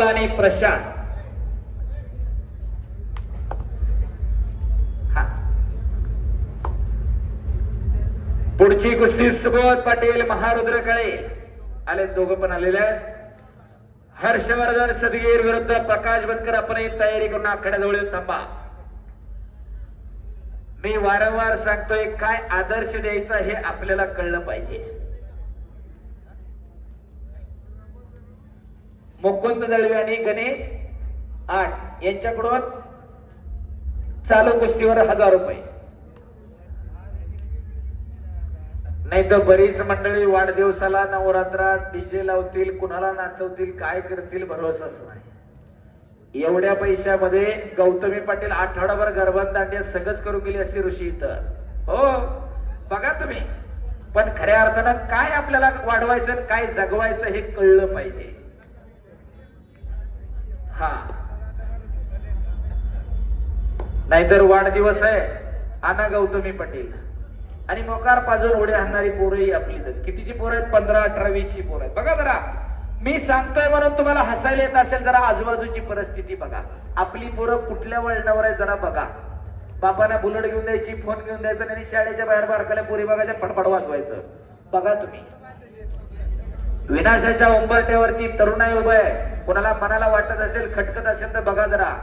आणि प्रशांत. पुढची कुस्ती सुबोध पाटील महारुद्र कळे आले दोघं पण आलेले आहेत. हर्षवर्धन सदगीर विरुद्ध प्रकाश बनकर आपण ही तयारी करून आखाड्याजवळ थांबा. मी वारंवार सांगतोय काय आदर्श द्यायचा हे आपल्याला कळलं पाहिजे. मुकुंद दळवे आणि गणेश आठ. यांच्याकडून चालू कुस्तीवर हजार रुपये. नाही तर बरीच मंडळी वाढदिवसाला नवरात्रात डीजे लावतील कुणाला नाचवतील काय करतील भरोसाच नाही. एवढ्या पैशामध्ये गौतमी पाटील आठवडाभर गर्भात दांड्या सगळंच करू गेली असती ऋषी इथं. हो बघा तुम्ही. पण खऱ्या अर्थानं काय आपल्याला वाढवायचं काय जगवायचं हे कळलं पाहिजे. हा. नाहीतर वाढदिवस आहे. आना गौतमी पटेल. आणि मोकार पाजून उड्या आणणारी पोरही आपली तर. कितीची पोरं आहेत? पंधरा अठरा वीसची पोरं आहेत. बघा जरा. मी सांगतोय म्हणून तुम्हाला हसायला येत असेल जरा आजूबाजूची परिस्थिती बघा. आपली पोरं कुठल्या वळणावर आहे जरा बघा. बापांना बुलेट घेऊन द्यायची फोन घेऊन द्यायचा आणि शाळेच्या बाहेर बारकाल्या पोरी बघायच्या फडफड वाजवायचं. बघा तुम्ही. विनाशाच्या उंबरट्यावरती तरुणाई उभं आहे. कोणाला मनाला वाटत असेल खटकत असेल तर बघा जरा.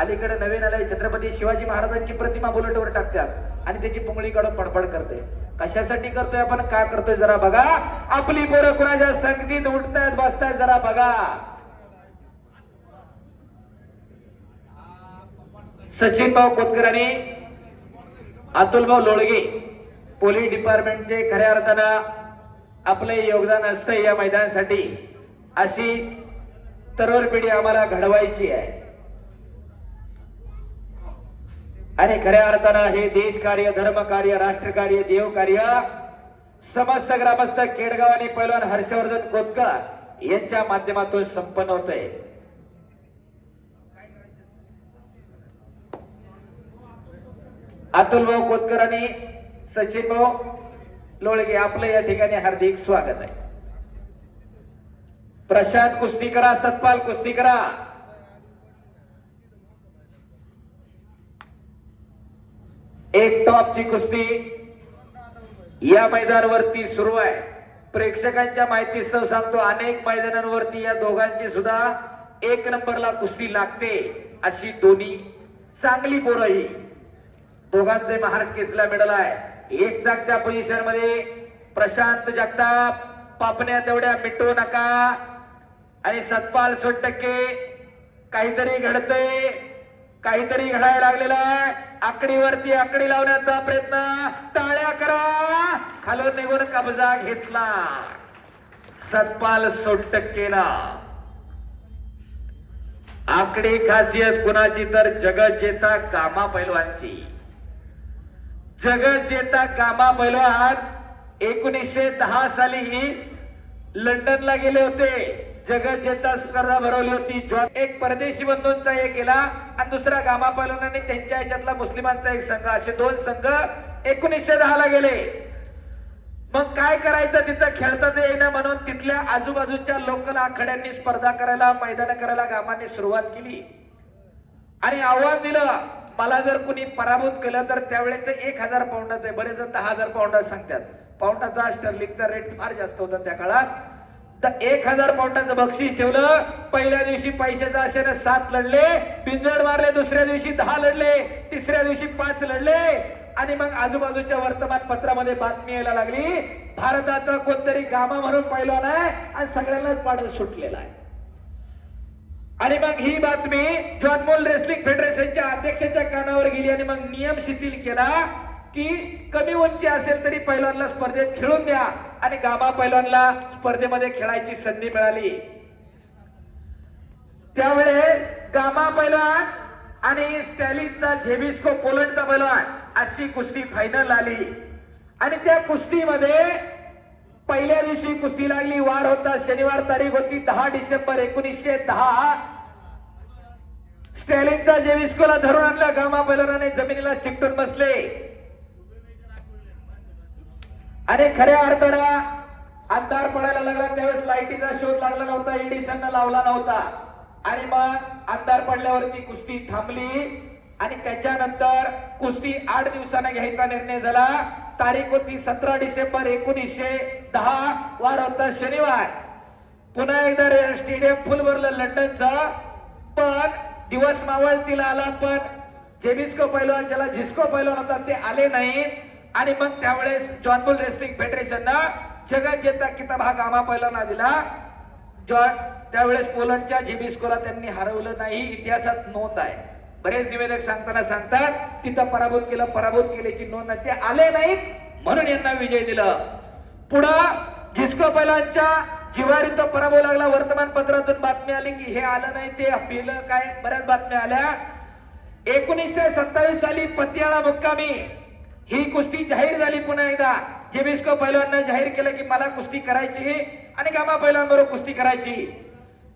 अलीकडे नवीन आलाय छत्रपती शिवाजी महाराजांची प्रतिमा बुलेटवर टाकतात आणि त्याची पुंगळी काढून पडपड करते. कशासाठी करतोय आपण? का करतोय जरा बघा. आपली पोरं कुणाच्या संगतीत उठतायत बसतायत जरा बघा. सचिन भाऊ कोतकर अतुल भाऊ लोळगे. पोलीस डिपार्टमेंटचे खऱ्या अर्थानं आपले योगदान असतं या मैदानासाठी. अशी तरुण पिढी आम्हाला घडवायची आहे. आणि खऱ्या अर्थानं हे देश कार्य धर्म कार्य राष्ट्र कार्य देव कार्य समस्त ग्रामस्थ केडगाव आणि पैलवान हर्षवर्धन कोतकर यांच्या माध्यमातून संपन्न होत आहे अतुल भाऊ कोतकर आणि सचिन भाऊ लोळगे आपलं या ठिकाणी हार्दिक स्वागत आहे. प्रशांत कुस्ती करा सतपाल कुस्ती करा. एक टॉपची कुस्ती या मैदानावरती सुरू आहे. प्रेक्षकांच्या माहितीस्तव सांगतो अनेक मैदानांवरती या दोघांची सुद्धा एक नंबरला कुस्ती लागते. अशी दोन्ही चांगली पोरं ही. दोघांचे महाराज केसला मेडल आहे. एक जागच्या पोझिशनमध्ये प्रशांत जगताप पापण्या तेवढ्या मिटवू नका. आणि सतपाल टक्के काहीतरी घडतंय काहीतरी घडायला लागलेलं आहे. आकडीवरती आकडी लावण्याचा प्रयत्न. टाळ्या करा. खालून निघून कब्जा घेतला. सतपाल सोटक्केला आकडी खासियत कुणाची तर जगत जेता कामा पैलवानची. जगत जेता कामा पैलवान एकोणीसशे दहा साली लंडनला गेले होते. जगत जनता स्पर्धा भरवली होती. एक परदेशी बंधूंचा एक केला आणि दुसरा गामा पैलवानाने त्यांच्या ह्याच्यातला मुस्लिमांचा एक संघ असे दोन संघ एकोणीसशे दहा ला गेले. मग काय करायचं तिथं? खेळताच येईना म्हणून तिथल्या आजूबाजूच्या लोकल आखाड्यांनी स्पर्धा करायला मैदान करायला गामांनी सुरुवात केली. आणि आव्हान दिलं मला जर कुणी पराभूत केलं तर त्यावेळेच एक हजार पाऊंडाचं आहे. बरेच दहा हजार पाऊंडा सांगतात. पाऊंडाचा स्टर्लिंगचा रेट फार जास्त होता त्या काळात. तर एक हजार पाऊंडाचं बक्षीस ठेवलं. पहिल्या दिवशी पैशाचं आशेने सात लढले बिंजड मारले दुसऱ्या दिवशी दहा लढले तिसऱ्या दिवशी पाच लढले. आणि मग आजूबाजूच्या वर्तमानपत्रामध्ये बातमी यायला लागली भारताचा कोणतरी गामा म्हणून पैलवान आहे आणि सगळ्यांनाच पाडत सुटलेला आहे. आणि मग ही बातमी जॉनमोल रेसलिंग फेडरेशनच्या अध्यक्षाच्या कानावर गेली आणि मग नियम शिथिल केला. की कमी उंची असेल तरी पैलवानला स्पर्धेत खेळून द्या. आणि गामा पैलवानला स्पर्धेमध्ये खेळायची संधी मिळाली. त्यावेळेस गामा पैलवान आणि स्टॅलिनचा झेबिस्को पोलंडचा पैलवान अशी कुस्ती फायनल आली. आणि त्या कुस्तीमध्ये पहिल्या दिवशी कुस्ती लागली. वार होता. शनिवार तारीख होती. दहा डिसेंबर एकोणीसशे दहा. स्टॅलिनचा जेविस्कोला धरून आणला. गामा पैलवानाने जमिनीला चिकटून बसले. आणि खऱ्या अर्थानं अंधार पडायला लागला त्यावेळेस लाईटीचा शोध लागला नव्हता एडिसननं लावला नव्हता. आणि मग अंधार पडल्यावरती कुस्ती थांबली. आणि त्याच्यानंतर कुस्ती आठ दिवसानं घ्यायचा निर्णय झाला. तारीख होती सतरा डिसेंबर एकोणीसशे दहा वार होता शनिवार. पुन्हा एकदा स्टेडियम फुल भरलं लंडनचं. पण दिवस मावळतीला आला पण जेबिस्को पैलवान ज्याला झिस्को पैलवान होता ते आले नाहीत. आणि मग त्यावेळेस जॉनबुल रेसलिंग फेडरेशननं जगत जेता किताब हा गामा पैलवाना दिला. जॉन त्यावेळेस पोलंडच्या जेबिस्कोला त्यांनी हरवलं नाही इतिहासात नोंद आहे. बरेच निवेदक सांगताना सांगतात तिथं पराभूत केलं पराभूत केल्याची नोंद आहे ते आले नाहीत म्हणून यांना विजय दिलं. पुढं झिस्को जिवारी तर पराभव लागला वर्तमानपत्रातून बातमी आली की हे आलं नाही ते पिलं काय? बऱ्याच बातम्या आल्या. एकोणीसशे सत्तावीस साली पतियाळा मुक्कामी. ही कुस्ती जाहीर झाली पुन्हा एकदा. जेबिस्को पैलवाननं जाहीर केलं की मला कुस्ती करायची आणि गामा पैलवान बरोबर कुस्ती करायची.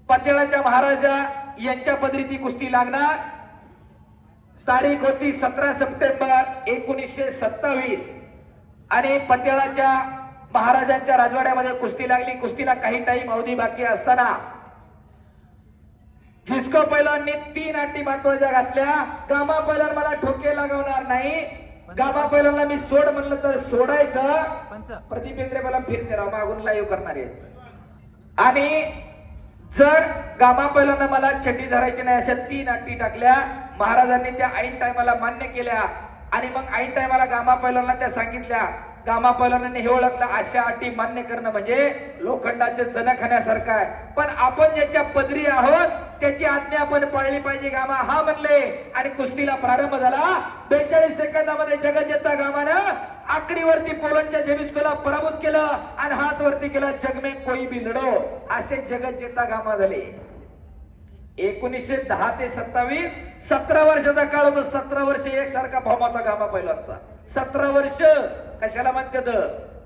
पतेळाच्या महाराजा यांच्या पदरी ती कुस्ती लागणार. तारीख होती सतरा सप्टेंबर एकोणीसशे सत्तावीस. आणि पतेळाच्या महाराजांच्या राजवाड्यामध्ये कुस्ती लागली. कुस्तीला काही टाइम अवधी बाकी असताना झिस्को पैलवाननी तीन अटी महत्त्वाच्या घातल्या. गामा पैलवान मला ठोके लागवणार नाही. गामा पैलवानला मी सोड म्हणलं तर सोडायचं? पंच प्रतिपेंद्रे मला फिरते राव मागून लाईव्ह करणार आहेत. आणि जर गामा पैलवानं मला छटी धरायची नाही अशा तीन अटी टाकल्या महाराजांनी त्या ऐन टायमाला मान्य केल्या आणि मग ऐन टायमाला गामा पैलवानला त्या सांगितल्या गामा हे ओळखलं अशा अटी मान्य करणं म्हणजे लोखंडाचे जण खाण्यासारखं आहे. पण आपण ज्याच्या पदरी आहोत त्याची आज्ञा आपण पाळली पाहिजे गामा. हा म्हणले आणि कुस्तीला प्रारंभ झाला. बेचाळीस सेकंदामध्ये जगजेता गामानं आकडीवरती पोलंडच्या जेमिस्कोला पराभूत केलं आणि हात वरती केला जगमे कोई बी नडो असे जगजेता गामा झाले. एकोणीसशे दहा ते सत्तावीस सतरा वर्षाचा काळ होतो. सतरा वर्ष एकसारखा फॉर्म होता गामा पहिल्यांचा सतरा वर्ष कशाला म्हणतात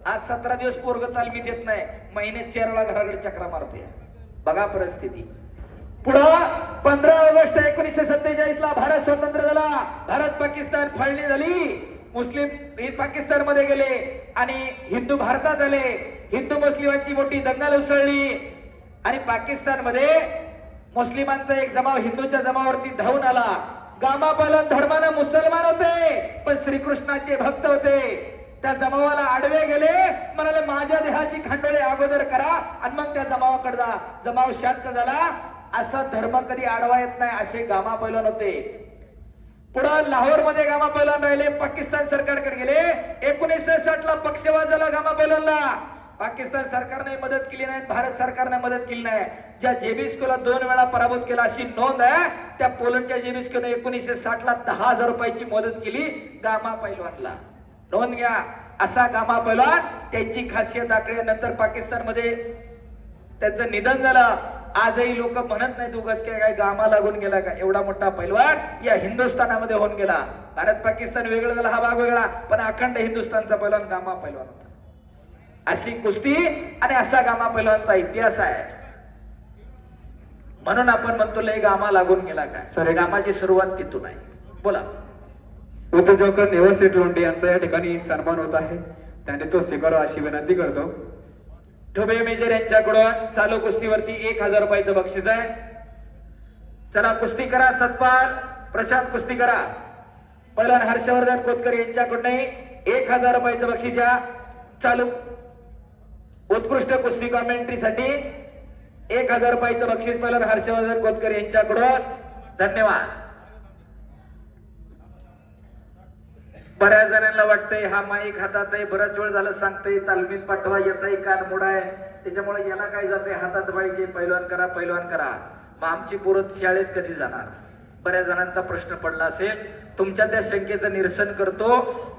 आज सतरा दिवस पोरग तालमी देत नाही महिन्यात चेरला घराकडे चक्रा मारते. बघा परिस्थिती. पुढं पंधरा ऑगस्ट एकोणीसशे सत्तेचाळीस ला भारत स्वतंत्र झाला. भारत पाकिस्तान फाळणी झाली. मुस्लिम हे पाकिस्तानमध्ये गेले आणि हिंदू भारतात आले. हिंदू मुस्लिमांची मोठी दंगल उसळली. आणि पाकिस्तानमध्ये मुस्लिमांचा एक जमाव हिंदूच्या जमावावरती धावून आला. गामापालन धर्मानं मुसलमान होते पण श्रीकृष्णाचे भक्त होते. त्या जमावाला आडवे गेले. म्हणाले माझ्या देहाची खंडोळे अगोदर करा आणि मग त्या जमावाकडे जा. जमाव शांत झाला. असा धर्म कधी आडवा येत नाही असे गामा पैलवान होते. पुढं लाहोरमध्ये गामा पैलवान राहिले. पाकिस्तान सरकारकडे गेले. एकोणीसशे साठ ला पक्षवाद झाला गामा पैलवानला. पाकिस्तान सरकारने मदत केली नाही भारत सरकारने मदत केली नाही. ज्या जेबिस्कोला दोन वेळा पराभूत केला अशी नोंद आहे. त्या पोलंडच्या जेबिस्कोने एकोणीसशे साठ ला दहा हजार रुपयाची मदत केली गामा पैलवानला. नोंद घ्या. असा गामा पैलवान त्यांची खासियत आकडे. नंतर पाकिस्तानमध्ये त्यांचं निधन झालं. आजही लोक म्हणत नाहीत उगाच काय काय गामा लागून गेला का? एवढा मोठा पैलवान या हिंदुस्थानामध्ये होऊन गेला. भारत पाकिस्तान वेगळं झाला हा भाग वेगळा. पण अखंड हिंदुस्थानचा पैलवान गामा पैलवान होता. अशी कुस्ती आणि असा गामा पैलवानचा इतिहास आहे. म्हणून आपण म्हणतो लय गामा लागून गेला काय? सर गामाची सुरुवात तिथून आहे. बोला. उद्योजक नेवसेठ लोंढे यांचा या ठिकाणी सन्मान होत आहे. त्याने तो स्वीकारावा अशी विनंती करतो. ठोबे मेजर यांच्याकडून चालू कुस्तीवरती एक हजार रुपयाचं बक्षीस आहे. चला कुस्ती करा सतपाल. प्रशांत कुस्ती करा. पहिला हर्षवर्धन कोतकर यांच्याकडून एक हजार रुपयाचं बक्षीस द्या चालू. उत्कृष्ट कुस्ती कॉमेंट्रीसाठी एक हजार रुपयाचं बक्षीस पहिला हर्षवर्धन कोतकर यांच्याकडून. धन्यवाद. बऱ्याच जणांना वाटतंय हा माईक हातात आहे बराच वेळ झालं सांगतोय तालमीत पाठवा याचाही कान मोडा आहे. त्याच्यामुळे याला काय जाते हातात माईक आहे पैलवान करा पैलवान करा. मग आमची पोरं शाळेत कधी जाणार? बऱ्याच जणांचा प्रश्न पडला असेल. तुमच्या त्या शंकेचं निरसन करतो.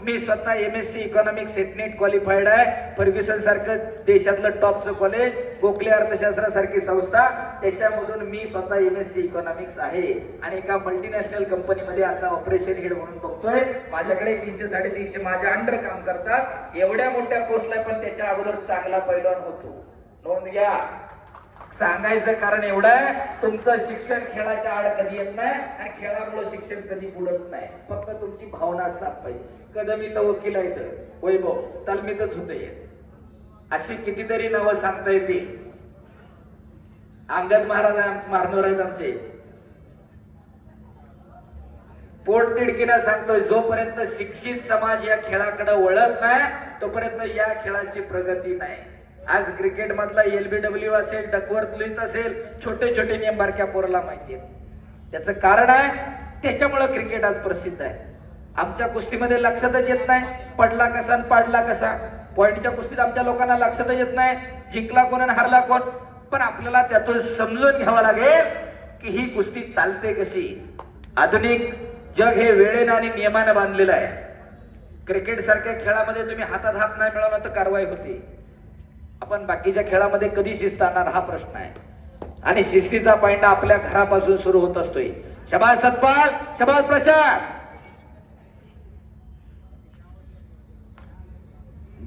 मी स्वतः M S C economics SET NET qualified आहे. फर्ग्युसन सारखं देशातलं टॉपचं कॉलेज गोखले अर्थशास्त्रासारखी संस्था. त्याच्यामधून मी स्वतः एम एस सी इकॉनॉमिक्स आहे. आणि एका मल्टीनॅशनल कंपनीमध्ये आता ऑपरेशन हेड म्हणून बघतोय. माझ्याकडे तीनशे साडेतीनशे माझ्या अंडर काम करतात. एवढ्या मोठ्या पोस्टला पण त्याच्या अगोदर चांगला पैलवान होतो. नोंद घ्या. सांगायचं कारण एवढं आहे तुमचं शिक्षण खेळाच्या आड कधी येत नाही आणि खेळामुळे शिक्षण कधी बुडत नाही. फक्त तुमची भावना असतात पाहिजे. कद मी तर वकील आहे तर वैभव तलमीतच होत अशी कितीतरी नावं सांगता येतील अंगद महाराज मारणार आहेत आमचे. पोट तिडकीनं सांगतोय जोपर्यंत शिक्षित समाज या खेळाकडे वळत नाही तोपर्यंत या खेळाची प्रगती नाही. आज क्रिकेट मधला एलबीडब्ल्यू असेल डकवर्थ लुईत असेल छोटे छोटे नियम बारक्या पोराला माहिती आहेत त्याचं कारण आहे त्याच्यामुळं क्रिकेट आज प्रसिद्ध आहे. आमच्या कुस्तीमध्ये लक्षातच येत नाही पडला कसा आणि पाडला कसा. पॉईंटच्या कुस्तीत आमच्या लोकांना लक्षातच येत नाही जिंकला कोण आणि हारला कोण. पण आपल्याला त्यातून समजून घ्यावं लागेल की ही कुस्ती चालते कशी. आधुनिक जग हे वेळेनं आणि नियमानं बांधलेलं आहे. क्रिकेट सारख्या खेळामध्ये तुम्ही हातात हात नाही मिळवला तर कारवाई होती. आपण बाकीच्या खेळामध्ये कधी शिस्त आणणार हा प्रश्न आहे. आणि शिस्तीचा पॉइंट आपल्या घरापासून सुरू होत असतोय. शबाज सतपाल शबाज प्रसाद.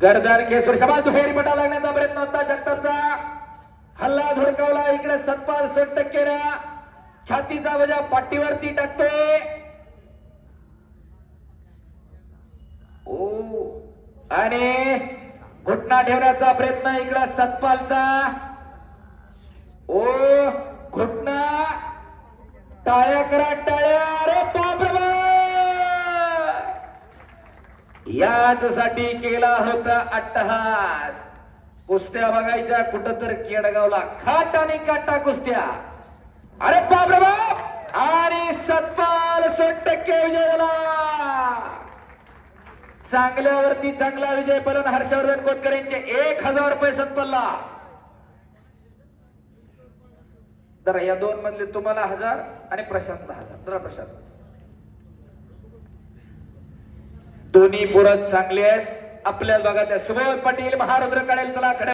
गर्दन केसर शबाज दुहेरी पटा लागण्याचा प्रयत्न होता जगताचा. हल्ला धुडकावला इकडे सतपाल सोट टक्केरा. छातीचा वजा पाठीवरती टाकतोय. ओ आणि घुटना ठेवण्याचा प्रयत्न इकडं सतपालचा. ओ घुटना. टाळ्या करा टाळ्या. अरे याच साठी केला होता अट्टहास. कुस्त्या बघायच्या कुठं तर केडगावला. खाट आणि काटा कुस्त्या. अरे बाप रे बाप! आणि सतपाल सोट टक्के विजय झाला. चांगल्यावरती चांगला विजय पलन हर्षवर्धन कोटकर यांचे एक हजार रुपये सतपल्ला जरा या दोन मधले तुम्हाला हजार आणि प्रशांतला हजार. जरा प्रशांत. दोन्ही पुरत चांगले आहेत. आपल्याला बघा त्या सुबोध पाटील महारुद्र कडेल चला खड्या